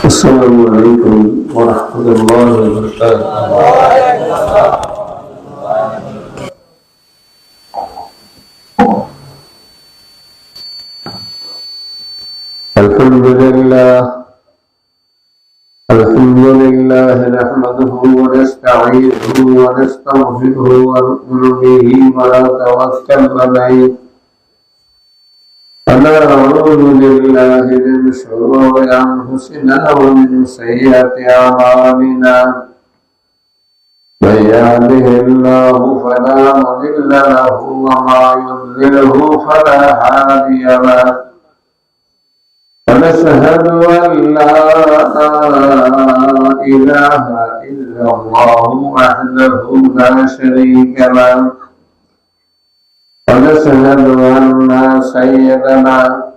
السلام عليكم ورحمة الله وبركاته. الحمد لله. الحمد لله نحمده ونستعينه ونستغفره ونؤمن به ونتوكل عليه. ونعوذ بالله من شرور أنفسنا ومن سيئات أعمالنا من يهده الله فلا مضل له وما يضلله فلا هادي له. ونشهد أن لا إله إلا الله وحده لا شريك له. ونشهد أن سيدنا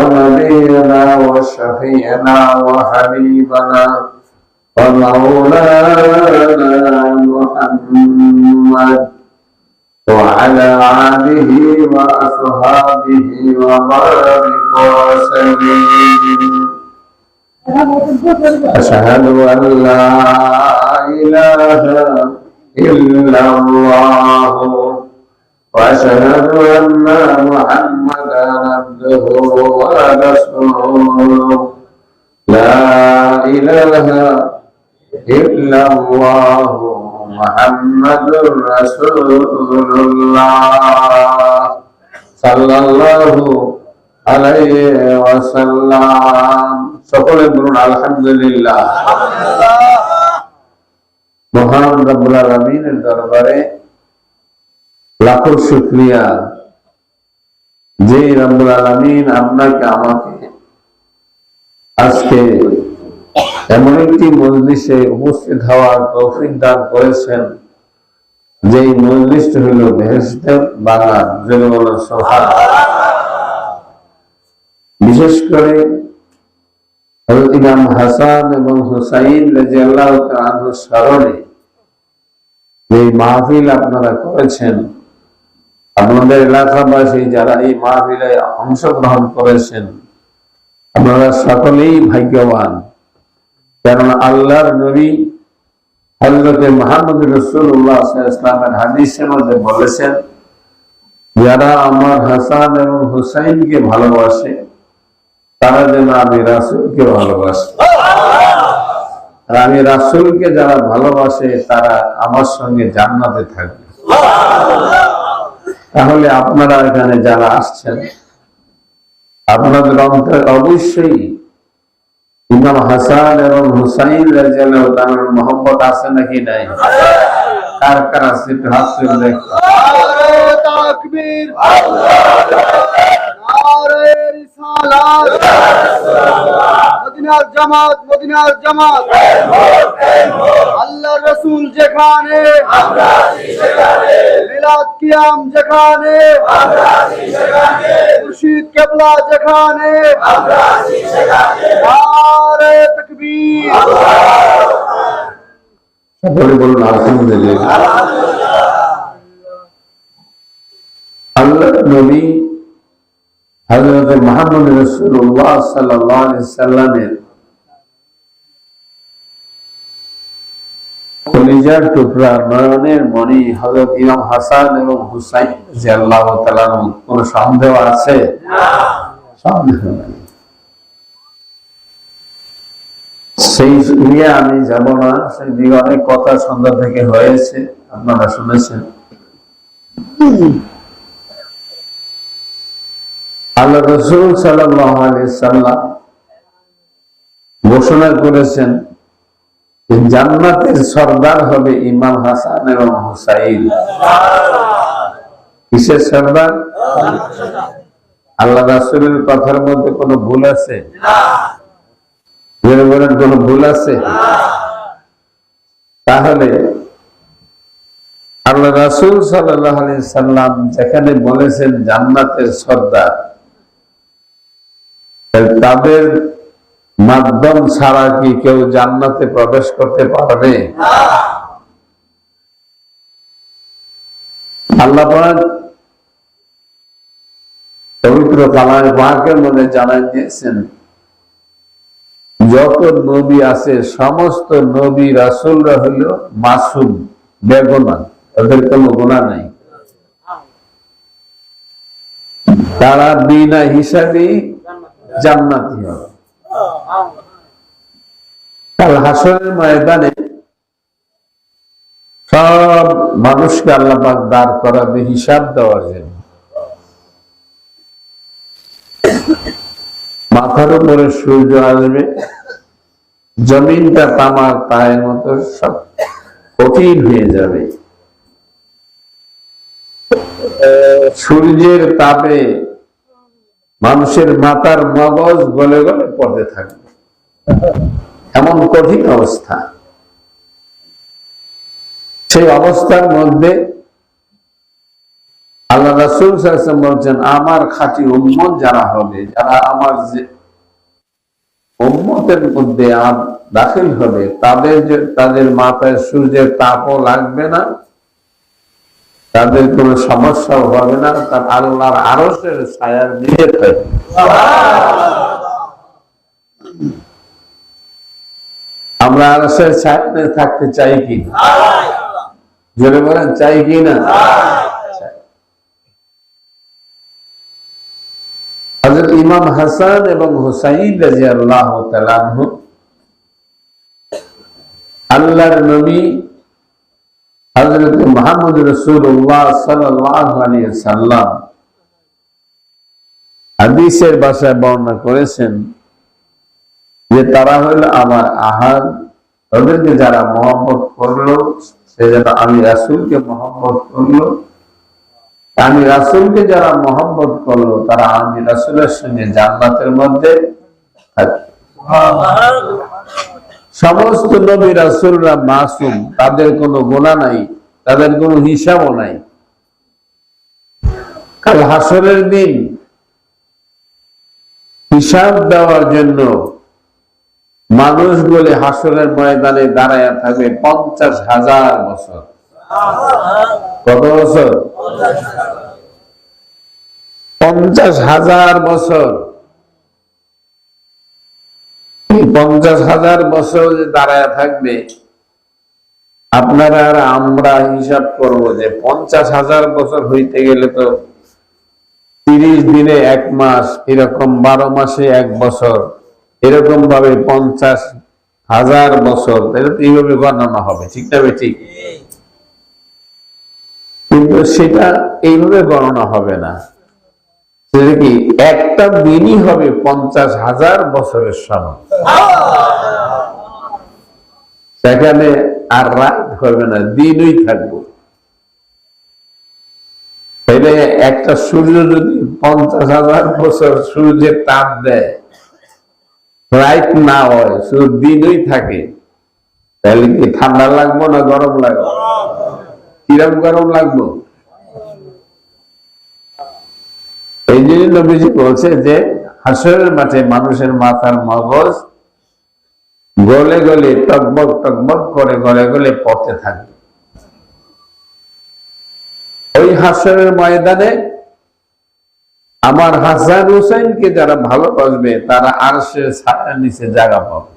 ونبينا وشفينا وحبيبنا ومولانا محمد وعلى آله وأصحابه وبارك وسلم. أشهد أن لا إله إلا الله. وأشهد أن محمدا عبده ورسوله لا إله إلا الله محمد رسول الله صلى الله عليه وسلم সকলে বলুন আলহামদুলিল্লাহ মহান রব্বুল আলমিনের দরবারে লাখো শুক্রিয়া। যে রব্বুল আলমিন আপনাকে, আমাকে আজকে এমন একটি মজলিসে উপস্থিত হওয়ার তৌফিক দান করেছেন, যেই মজলিসটি হইল বেহেস্তের বাগান জনগণ সভা। বিশেষ করে ইমাম হাসান এবং হুসাইন রাজিয়াল্লাহু স্মরণে যে মাহফিল আপনারা করেছেন আপনাদের এলাকাবাসী যারা এই মাহফিলে অংশগ্রহণ করেছেন, আপনারা সকলেই ভাগ্যবান। কারণ আল্লাহর নবী হজরতে মাহমুদ রসুল্লাহ ইসলামের হাদিসের মধ্যে বলেছেন, যারা আমার হাসান এবং হুসাইনকে ভালোবাসে, তারা যেন আমি রাসুলকে ভালোবাসে। আর আমি রাসুলকে যারা ভালোবাসে, তারা আমার সঙ্গে জান্নাতে থাকবে। তাহলে আপনারা এখানে যারা আসছেন, আপনাদের অন্তরে অবশ্যই ইমাম হাসান এবং হুসাইন রাজিয়াল্লাহু তাআলার মহব্বত আছে নাকি নাই? কার কার আছে একটু হাত তুলে দেখ মদিনার জামাত মদিনার জামাত। আল্লাহর রাসূল যেখানে, মিলাদ কিয়াম যেখানে নারে সকলে বলুন, আলহামদুলিল্লাহ। আল্লাহ নবী সাল্লাল্লাহু আলাইহি সাল্লামের কলিজার হযরত ইমাম হাসান এবং হুসাইন তাআলা কোন সন্দেহ আছে? সন্দেহ সেই নিয়ে আমি যাব না, সেই দিকে অনেক কথা সন্ধ্যা থেকে হয়েছে, আপনারা শুনেছেন। আল্লাহ রসুল সাল্লাম ঘোষণা করেছেন জান্নাতের সর্দার হবে ইমাম হাসান এবং হুসাইন। কিসের সর্দার? আল্লাহ রাসুলের কথার মধ্যে কোনো ভুল আছে? কোন ভুল আছে? তাহলে আল্লাহ রাসুল সাল্লাম যেখানে বলেছেন জান্নাতের সর্দার তাদের মাধ্যম ছাড়া কি কেউ জান্নাতে প্রবেশ করতে পারবে? পবিত্র কালামে পাকের মধ্যে জানাই দিয়েছেন, যত নবী আছে, সমস্ত নবী রাসুলরা হইল মাসুম বেগুনা তাদের কোনো গুণা নাই। তারা বিনা হিসাবেই জান্নাতি হবে। কাল হাসনের ময়দানে সব মানুষকে আল্লাহ দাঁড় করাবে হিসাব দেওয়ার জন্য। মাথার উপরে সূর্য আসবে, জমিনটা তামার পায়ের মতো সব কঠিন হয়ে যাবে। সূর্যের তাপে মানুষের মাথার মগজ গলে গলে পড়তে থাকবে। এমন কঠিন অবস্থা। সেই অবস্থার মধ্যে আল্লাহ রাসুল বলছেন, আমার খাঁটি উম্মত যারা হবে, যারা আমার যে উম্মতের মধ্যে দাখিল হবে, তাদের যে, তাদের মাথায় সূর্যের তাপও লাগবে না তাদের কোনো সমস্যাও হবে না তার আল্লাহর আরসের ছায়ার নিয়ে থাকবে আমরা আরসের ছায়াতে থাকতে চাই কি জোরে বলেন, চাই কি না। ইমাম হাসান এবং হুসাইন আনহু, আল্লাহর নবী সাল্লাম হাদিসের ভাষায় বর্ণনা করেছেন যে তারা হইল আমার আহার তাদেরকে যারা মোহাম্মত করল, সে যেন আমি রাসুলকে মোহাম্মত করল। আমি রাসূলকে যারা মোহাম্মত করল, তারা আমি রাসুলের সঙ্গে জান্নাতের মধ্যে থাকবে। সমস্ত নবী রাসূলরা মাসুম, তাদের কোনো গুনাহ নাই, তাদের কোনো হিসাবও নাই। কাল হাসরের দিন হিসাব দেওয়ার জন্য মানুষ মানুষগুলি হাসরের ময়দানে দাঁড়ায় থাকবে পঞ্চাশ হাজার বছর। কত বছর? পঞ্চাশ হাজার বছর। পঞ্চাশ হাজার বছর যে দাঁড়ায় থাকবে আপনারা আর আমরা হিসাব করব যে পঞ্চাশ হাজার বছর হইতে গেলে তো তিরিশ দিনে এক মাস এরকম বারো মাসে এক বছর এরকম ভাবে পঞ্চাশ হাজার বছর এটা তো এইভাবে গণনা হবে ঠিক না ঠিক কিন্তু সেটা এইভাবে গণনা হবে না। সেটা কি? একটা দিনই হবে পঞ্চাশ হাজার বছরের সমান সেখানে আর রাত হবে না, দিনই থাকব। একটা সূর্য যদি পঞ্চাশ হাজার বছর সূর্যের তাপ দেয় রাইট না হয়, শুধু দিনই থাকে, তাহলে কি ঠান্ডা লাগবো না গরম লাগবে? কিরম গরম লাগবো? এই জন্য নবীজি বলছে যে হাসরের মাঠে মানুষের মাথার মগজ গলে গলে টকবক টকবক করে গলে গলে পড়তে থাকবে ওই হাসরের ময়দানে আমার হাসান হুসাইনকে যারা ভালোবাসবে, তারা আরশের ছায়ার নিচে জায়গা পাবে।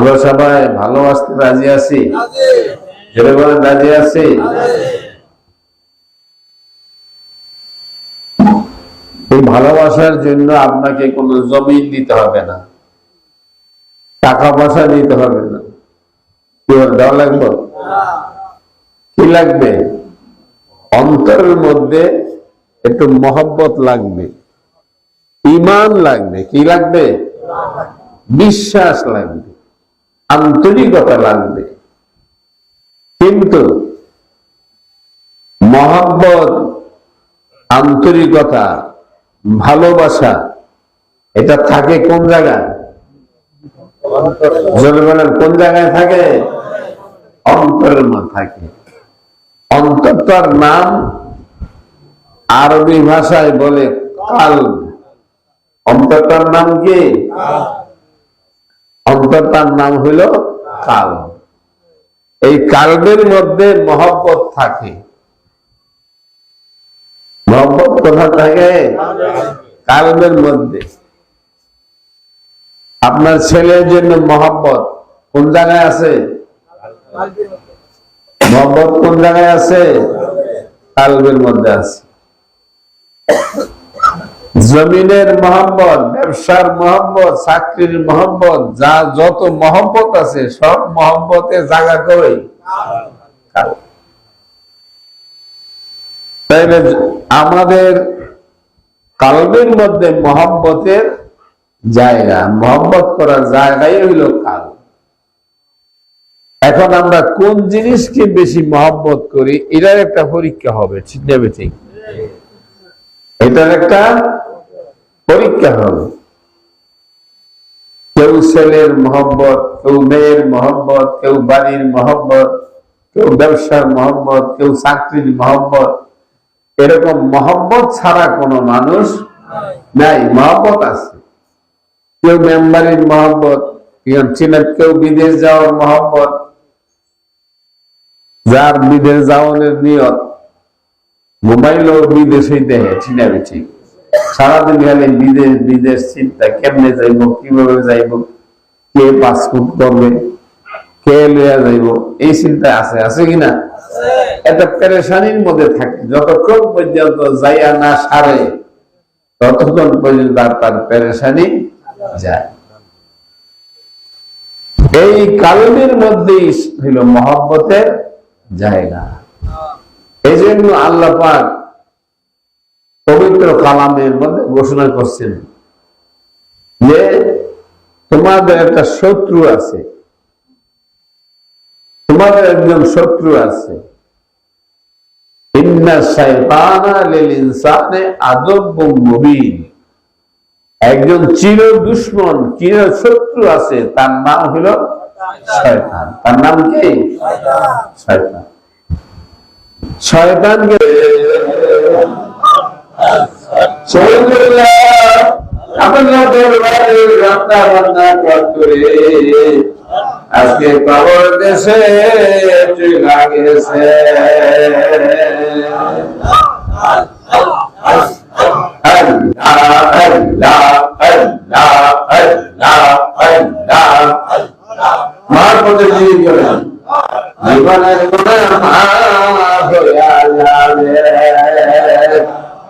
আমরা সবাই ভালোবাসতে রাজি আছি? জোরে বলেন, রাজি আছি? এই ভালোবাসার জন্য আপনাকে কোনো জমিন দিতে হবে না। টাকা পয়সা দিতে হবে না। দেওয়া লাগবে? কি লাগবে? অন্তরের মধ্যে একটু মহব্বত লাগবে। ইমান লাগবে। কি লাগবে? বিশ্বাস লাগবে। আন্তরিকতা লাগবে। কিন্তু মহব্বত, আন্তরিকতা, ভালোবাসা, এটা থাকে কোন জায়গায়? কোন জায়গায় থাকে? অন্তরের মধ্যে থাকে। অন্তরটার নাম আরবি ভাষায় বলে কাল অন্তরটার নাম কি? অন্তরটার নাম হইল কাল। এই কালবের মধ্যে মহব্বত থাকে। মহব্বত কোথা থাকে? কালবের মধ্যে। আপনার ছেলের জন্য মহব্বত কোন জায়গায় আছে? মহব্বত কোন জায়গায় আছে? কালবের মধ্যে আছে। জমিনের মহব্বত, ব্যবসার মহব্বত, চাকরির মহব্বত, যা যত মহব্বত আছে, সব মহব্বতে জায়গা করে। তাইলে আমাদের কালবের মধ্যে মহব্বতের জায়গা, মহব্বত করার জায়গাই হইল কাল এখন আমরা কোন জিনিসকে বেশি মহব্বত করি, এটার একটা পরীক্ষা হবে, ঠিক নেবে ঠিক এটার একটা পরীক্ষা হবে। কেউ ছেলের মহব্বত, কেউ মেয়ের মহব্বত, কেউ বাড়ির মহব্বত, কেউ ব্যবসার মহব্বত, কেউ চাকরির মহব্বত। এরকম মহব্বত ছাড়া কোনো মানুষ নাই, মহব্বত আছে। কেউ মেম্বারির মহব্বত, কেউ বিদেশ যাওয়ার মহব্বত। যার বিদেশ যাওয়ানের নিয়ত, মোবাইলও বিদেশেই দেখে চিনা ঠিক সারাদিন খালি বিদেশ বিদেশ চিন্তা, কেমনে যাইব, কীভাবে যাইব, কে পাসপোর্ট করবে, কে লইয়া যাইব, এই চিন্তা আছে আছে কিনা একটা পেরেশানির মধ্যে থাকে, যতক্ষণ পর্যন্ত যাইয়া না সারে, ততক্ষণ পর্যন্ত আর তার পেরেশানি যায়। এই কারণের মধ্যেই হইল মহব্বতের জায়গা। এই জন্য আল্লাহ পাক পবিত্র কালামের মধ্যে ঘোষণা করছেন যে তোমাদের একটা শত্রু আছে। তোমাদের একজন শত্রু আছে। একজন চির দুশ্মন চির শত্রু আছে তার নাম হলো শয়তান। তার নাম কি? শয়তান। শয়তানকে আপনাদের বাড়ি রান্না বান্না করে আজকে খবর দেশে লাগেছে জীবনের গুণে মাফ হইয়া যাবে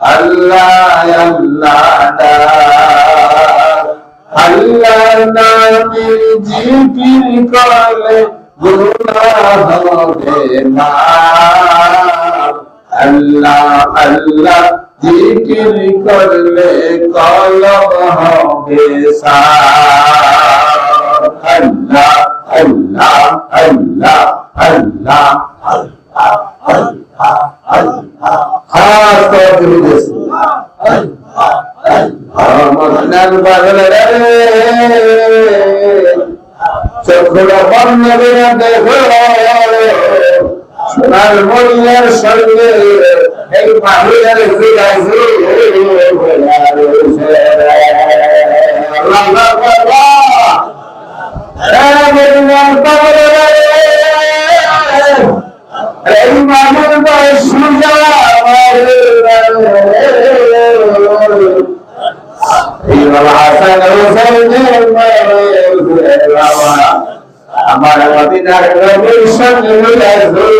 আল্লাহ আল্লাহ আল্লাহ আল্লাহ ডাকরে বান্দা আল্লাহ আল্লাহ ডাক আল্লাহ নামে জিকির করলে গুনাহ হবে না আল্লাহ আল্লাহ জিকির করলে কলব হবে আল্লাহ আল্লাহ আল্লাহ আল্লাহ আল্লাহ আল্লাহ আল্লাহ হাত করে দিয়েছে মদিনার বাগলে রে চোখটা বন্ধ করে দেখো সোনার মরিয়ার সঙ্গে এই বাহিরের ফিরাইছে মদিনার consegue diminuir 10, 12,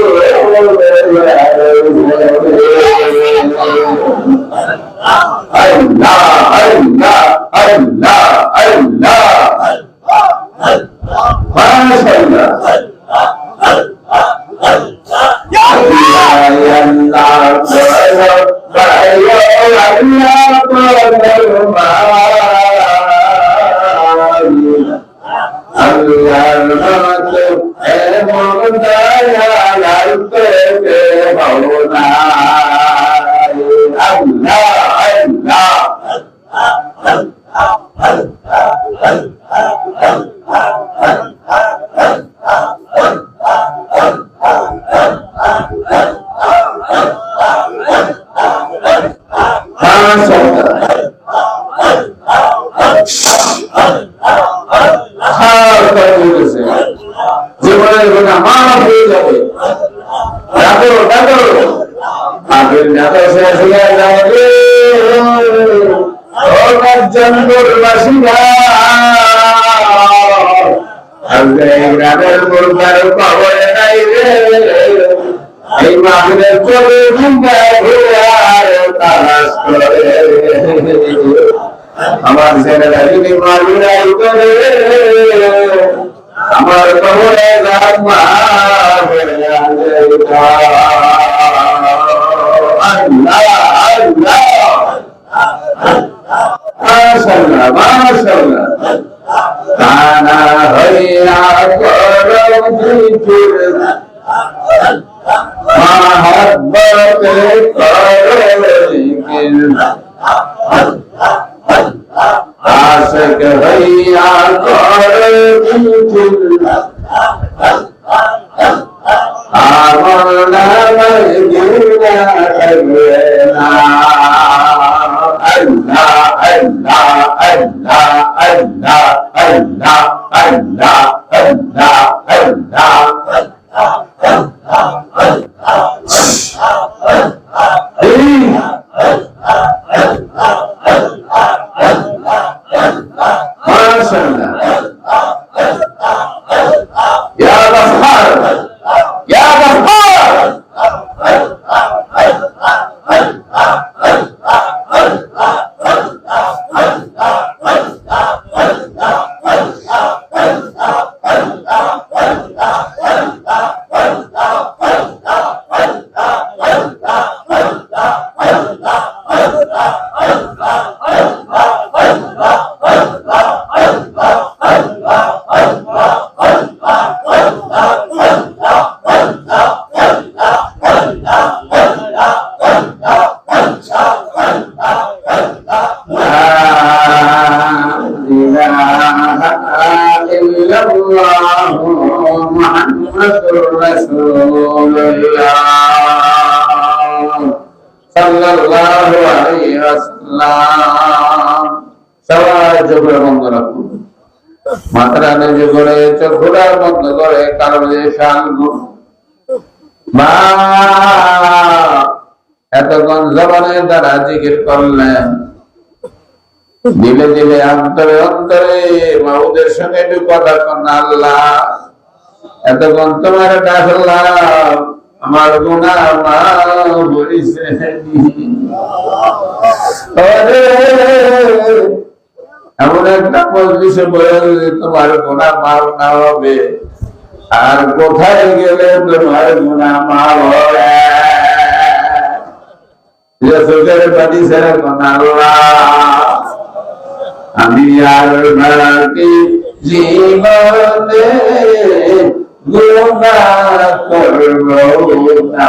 মাশাআল্লাহ মাশাআল্লাহ কানা হইয়া করম জিকির মহব্বত করো জিকির আশক হইয়া করো জিকির আমার নামে গুনা করবে ما شاء الله يا غفار নিজে করে চোখরা বন্ধ করে কারণ যে মা, এতক্ষণ জবানের দ্বারা জিকির করলেন। দিলে দিলে অন্তরে অন্তরে মাহুদের সঙ্গে একটু কথা কন আল্লাহ। এতক্ষণ তোমার ডাকলাম, আমার গুণা মা বলিছে এমন একটা মজলিসে বলে যদি তোমার গুণা মার না হবে। আর কোথায় গেলে তোমার গুণা মা হবে? আমি আর বাকি জীবনে গুণা করব না।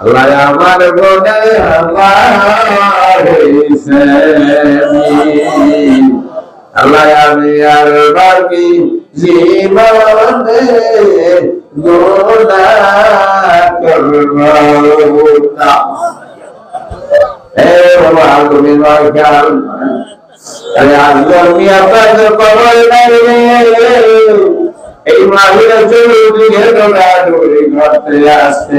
আল্লাহ আমার গোলে আল্লাহ আমি আর বাকি জীবনে গোলা করব এ বাবা তুমি মাখাল আরে আজকে আমি আপনাকে কবল নাই এই মাহিরা চলে ঘরে আসতে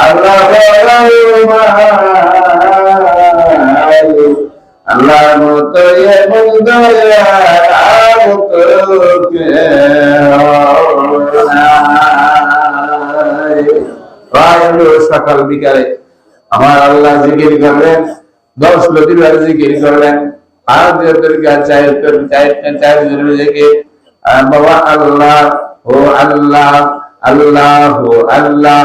আল্লাহ মতো সকাল বিকালে আমার আল্লাহ জিকির করলেন, দশ লতিবার জিকির করলেন। আর বাবা আল্লাহ, ও আল্লাহ আল্লাহ, ও আল্লাহ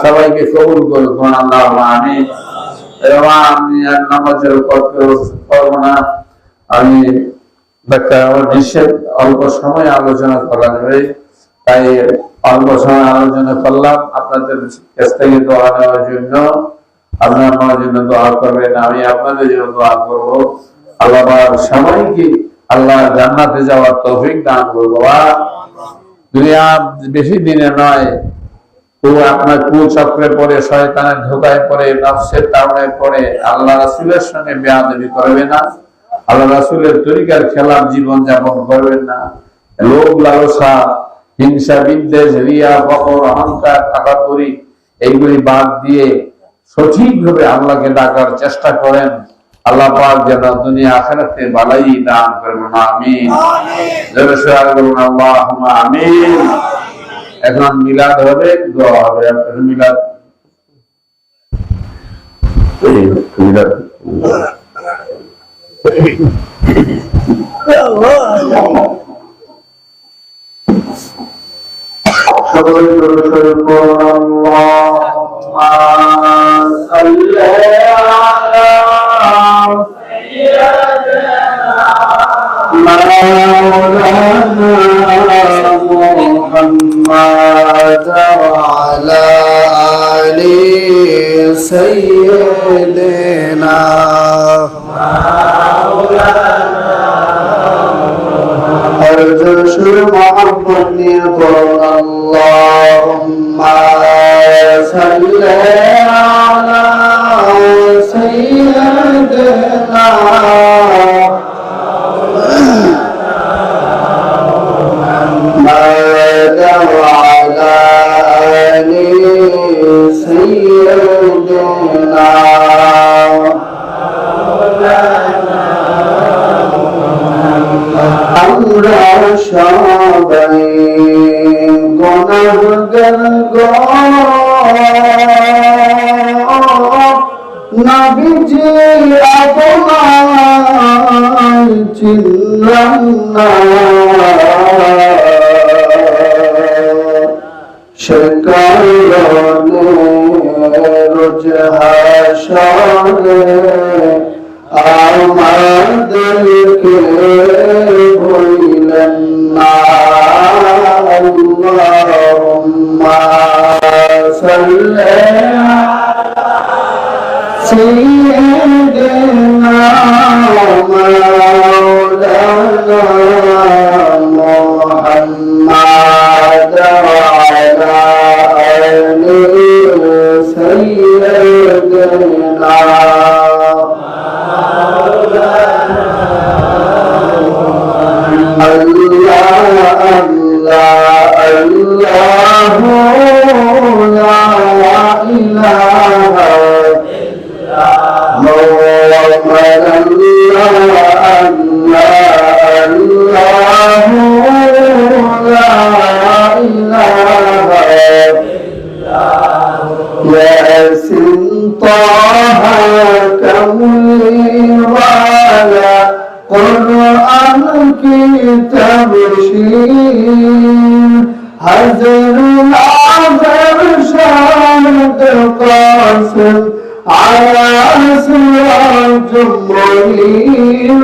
সবাইকে কবুল করুন আল্লাহ আমি আর নামাজের করতে পারব না। আমি অল্প সময় আলোচনা করা যাবে। তাই অল্প সময় আলোচনা করলাম। আপনাদের কাছ থেকে দোয়া নেওয়ার জন্য। আপনারা আমার জন্য দোয়া করবেন, আমি আপনাদের জন্য দোয়া করব। আল্লাহ সবাইকে আল্লাহ জান্নাতে যাওয়ার তৌফিক দান করব দুনিয়া বেশি দিনে নয়, ও আপনার কুচক্রে পড়ে, শয়তানের ধোকায় পড়ে, নফসের কারণে পড়ে, আল্লাহ রাসুলের সঙ্গে বেয়াদবি করবে না। আল্লাহ রাসুলের তরিকার খেলাফ জীবন যাপন করবেন না। লোভ লালসা হিংসা বিদ্বেষ রিয়া ফখর অহংকার টাকাকড়ি এইগুলি বাদ দিয়ে সঠিকভাবে আল্লাহকে ডাকার চেষ্টা করেন। আল্লাহ পাক যেন দুনিয়া আখেরাতে বালাই দান করবেন। আমিন। আমিন। এখন মিলাদ হবে দোয়া হবে। আপনার মিলাদ? মিলাদ। شكر الله صل على سيدنا محمد وعلى آل سيدنا مولانا أرجو شر محمد اللهم صل على سيدنا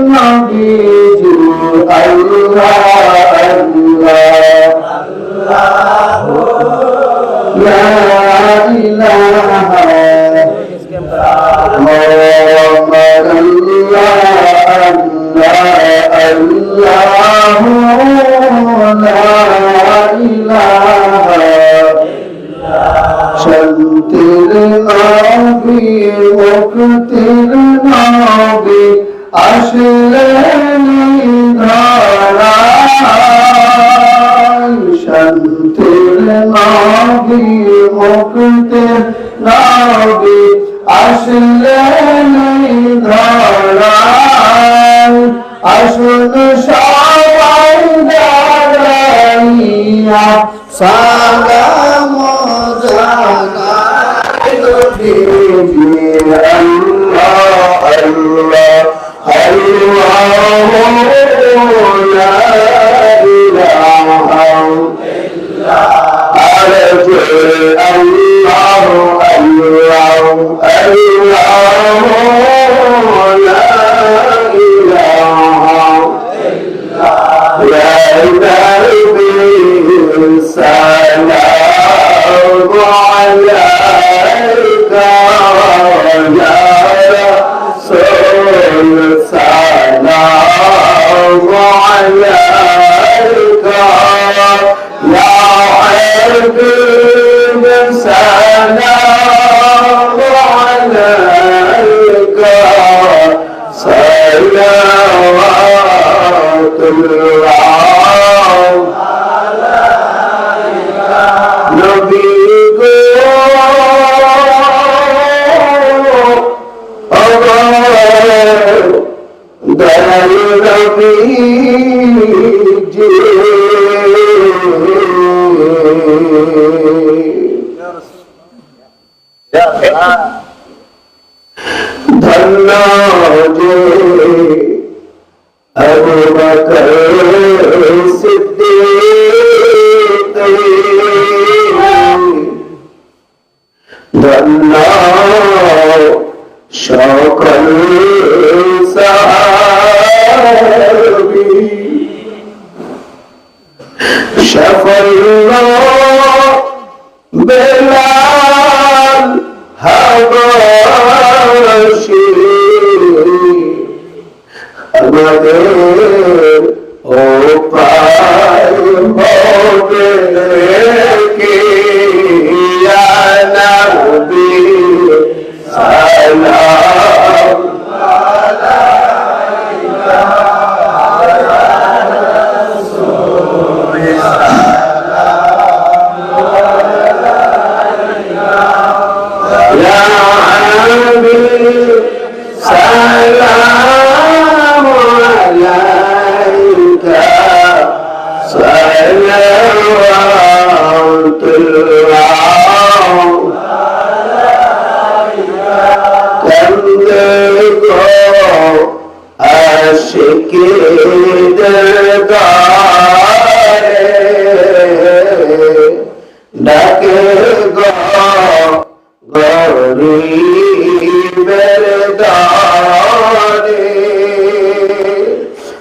নবীজু আল্লাহ আল্লাহ লা ইলাহা শান্তির নবী মুক্তির নবী আসলে শান্তির নবী মুক্তির নবী আসলে ধরা আসল সবাই দাঁড়াইয়া সালাম জানাই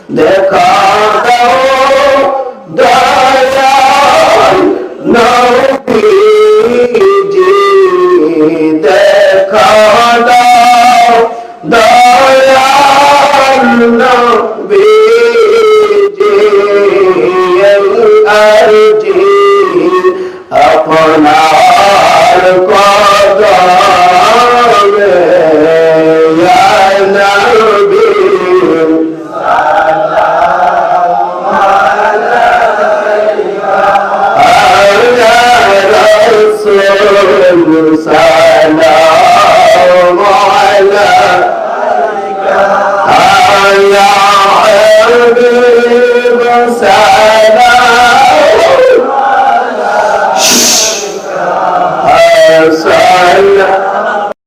দেখা